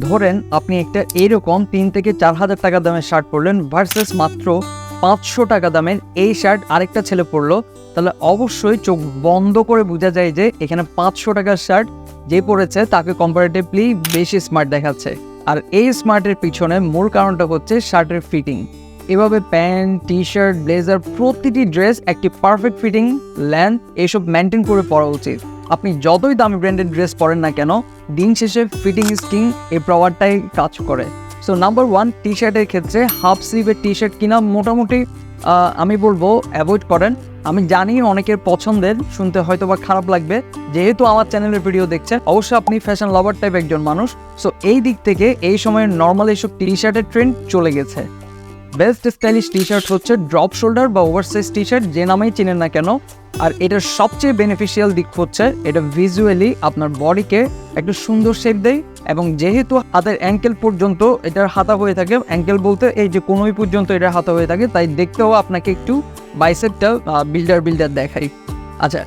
ধরেন আপনি একটা এরকম তিন থেকে চার হাজার টাকা দামের শার্ট পরলেন ভার্সেস মাত্র পাঁচশো টাকা দামের এই শার্ট আরেকটা ছেলে পরলো, তাহলে অবশ্যই চোখ বন্ধ করে বোঝা যায় যে এখানে পাঁচশো টাকার শার্ট যে পরেছে তাকে কম্পারেটিভলি বেশি স্মার্ট দেখাচ্ছে। আর এই স্মার্টের পিছনে মূল কারণটা হচ্ছে শার্টের ফিটিং এভাবে প্যান্ট টি শার্ট ব্লেজার, প্রতিটি ড্রেস একটি পারফেক্ট ফিটিং লেন্থ এসব মেনটেন করে পরা উচিত। আপনি যতই দামি ব্র্যান্ডেড ড্রেস পরেন না কেন, দিন শেষে ফিটিং কিং এই প্রভাবটাই কাজ করে। সো নাম্বার ওয়ান টি শার্টের ক্ষেত্রে হাফ স্লিভের টি শার্ট কিনা মোটামুটি আমি বলব অ্যাভয়েড করেন। আমি জানি অনেকের পছন্দের, শুনতে হয়তো বা খারাপ লাগবে। যেহেতু আমার চ্যানেলের ভিডিও দেখছেন, অবশ্যই আপনি ফ্যাশন লাভার টাইপ একজন মানুষ। সো এই দিক থেকে এই সময়ের নর্মাল এইসব টি শার্টের ট্রেন্ড চলে গেছে। বেস্ট স্টাইলিশ টি শার্ট হচ্ছে ড্রপ শোল্ডার বা ওভারসাইজ টি শার্ট যে নামেই চিনেন না কেন। আর এটার সবচেয়ে বেনিফিশিয়াল দিক হচ্ছে এটা ভিজুয়ালি আপনার বডিকে একটু সুন্দর শেপ দেয় এবং যেহেতু হাতের অ্যাঙ্কেল পর্যন্ত এটার হাতা হয়ে থাকে অ্যাঙ্কেল বলতে এই যে কোনোই পর্যন্ত এটার হাতা হয়ে থাকে, তাই দেখতেও আপনাকে একটু বাইসেপটা বিল্ডার বিল্ডার দেখাই আচ্ছা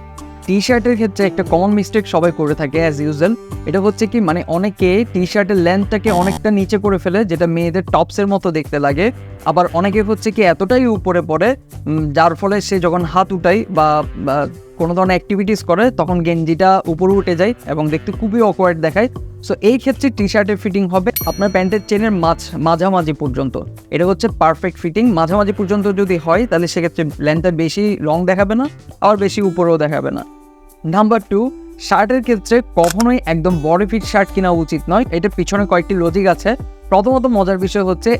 টি শার্টের ক্ষেত্রে একটা কমন মিস্টেক সবাই করে থাকে অ্যাজ ইউজুয়াল এটা হচ্ছে কি মানে অনেকে টি শার্টের লেন্থটাকে অনেকটা নিচে করে ফেলে, যেটা মেয়েদের টপসের মতো দেখতে লাগে। আবার অনেকে হচ্ছে কি, এতটাই উপরে পড়ে যার ফলে সে যখন হাত উঠায় বা কোনো ধরনের অ্যাক্টিভিটিস করে, তখন গেঞ্জিটা উপরে উঠে যায় এবং দেখতে খুবই অকওয়ার্ড দেখায়। সো এই ক্ষেত্রে টি শার্টের ফিটিং হবে আপনার প্যান্টের চেনের মাঝ, মাঝামাঝি পর্যন্ত। এটা হচ্ছে পারফেক্ট ফিটিং মাঝামাঝি পর্যন্ত যদি হয়, তাহলে সেক্ষেত্রে লেন্থটা বেশি লং দেখাবে না, আবার বেশি উপরেও দেখাবে না। নাম্বার টু শার্টের ক্ষেত্রে কখনোই একদম বড় ফিট শার্ট কেনা উচিত নয়। এটার পিছনে কয়েকটি লজিক আছে। প্রথমত মজার বিষয় হচ্ছে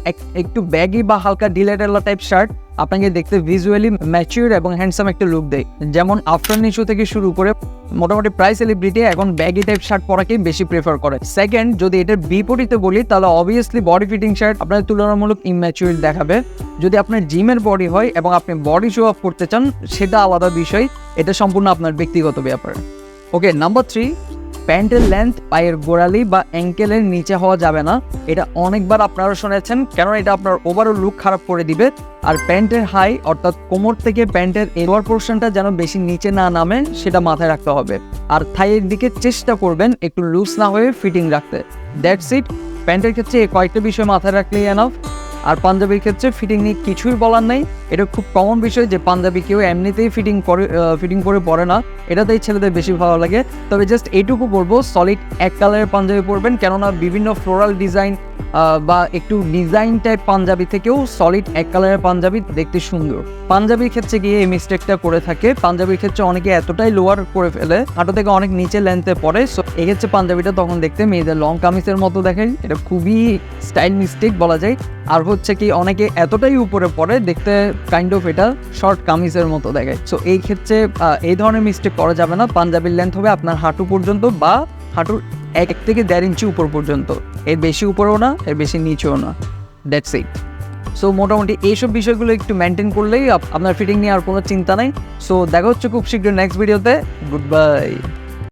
একটু ব্যাগি বা হালকা ডিলেটালা টাইপ শার্ট আপনাকে দেখতে ভিজুয়ালি ম্যাচিউর এবং হ্যান্ডসাম একটা লুক দেয়। যেমন আফটার নিশো থেকে শুরু করে মোটামুটি প্রায় সেলিব্রিটি এখন ব্যাগি টাইপ শার্ট পরাকেই বেশি প্রেফার করে। সেকেন্ড যদি এটার বিপরীতে বলি, তাহলে অবভিয়াসলি বডি ফিটিং শার্ট আপনার তুলনামূলক ইম্যাচিউর দেখাবে। যদি আপনার জিমের বডি হয় এবং আপনি বডি শো অফ করতে চান, সেটা আলাদা বিষয়। এটা সম্পূর্ণ আপনার ব্যক্তিগত ব্যাপার। ওকে নাম্বার থ্রি প্যান্টের লেন্থ, পায়ের গোড়ালি বা অ্যাঙ্কেলের নিচে হওয়া যাবে না। এটা অনেকবার আপনারা শুনেছেন কেন এটা আপনার ওভারঅল লুক খারাপ করে দিবে। আর প্যান্টের হাই অর্থাৎ কোমর থেকে প্যান্টের এলোয়ার পোর্শনটা যেন বেশি নিচে না নামে, সেটা মাথায় রাখতে হবে। আর থাইয়ের দিকে চেষ্টা করবেন একটু লুজ না হয়ে ফিটিং রাখতে। দ্যাটস ইট প্যান্টের ক্ষেত্রে কয়েকটা বিষয় মাথায় রাখলেই এনাফ আর পাঞ্জাবির ক্ষেত্রে ফিটিং নিয়ে কিছুই বলার নেই। এটা খুব কমন বিষয় যে পাঞ্জাবি কেউ এমনিতেই ফিটিং করে ফিটিং করে পরে না। এটাতেই ছেলেদের বেশি ভালো লাগে। তবে জাস্ট এইটুকু বলব সলিড এক কালারের পাঞ্জাবি পরবেন, কেননা বিভিন্ন ফ্লোরাল ডিজাইন বা একটু ডিজাইন টাইপ পাঞ্জাবি থেকেও সলিড এক কালারের পাঞ্জাবি দেখতে সুন্দর। পাঞ্জাবির ক্ষেত্রে গিয়ে এই মিস্টেকটা করে থাকে। পাঞ্জাবির ক্ষেত্রে অনেকে এতটাই লোয়ার করে ফেলে, হাঁটু থেকে অনেক নিচে লেন্থে পড়ে। সো এক্ষেত্রে পাঞ্জাবিটা তখন দেখতে মেয়েদের লং কামিজের মতো দেখেন এটা খুবই স্টাইল মিস্টেক বলা যায়। আর হচ্ছে কি অনেকে এতটাই উপরে পড়ে, দেখতে কাইন্ড অফ এটা শর্ট কামিজের মতো দেখায় সো এই ক্ষেত্রে এই ধরনের মিস্টেক করা যাবে না। পাঞ্জাবির লেন্থ হবে আপনার হাঁটু পর্যন্ত বা হাঁটুর এক এক থেকে দেড় ইঞ্চি উপর পর্যন্ত। এর বেশি উপরেও না, এর বেশি নিচেও না। দ্যাটস ইট সো মোটামুটি এইসব বিষয়গুলো একটু মেনটেন করলেই আপনার ফিটিং নিয়ে আর কোনো চিন্তা নাই। সো দেখা হচ্ছে খুব শীঘ্রই নেক্সট ভিডিওতে গুড বাই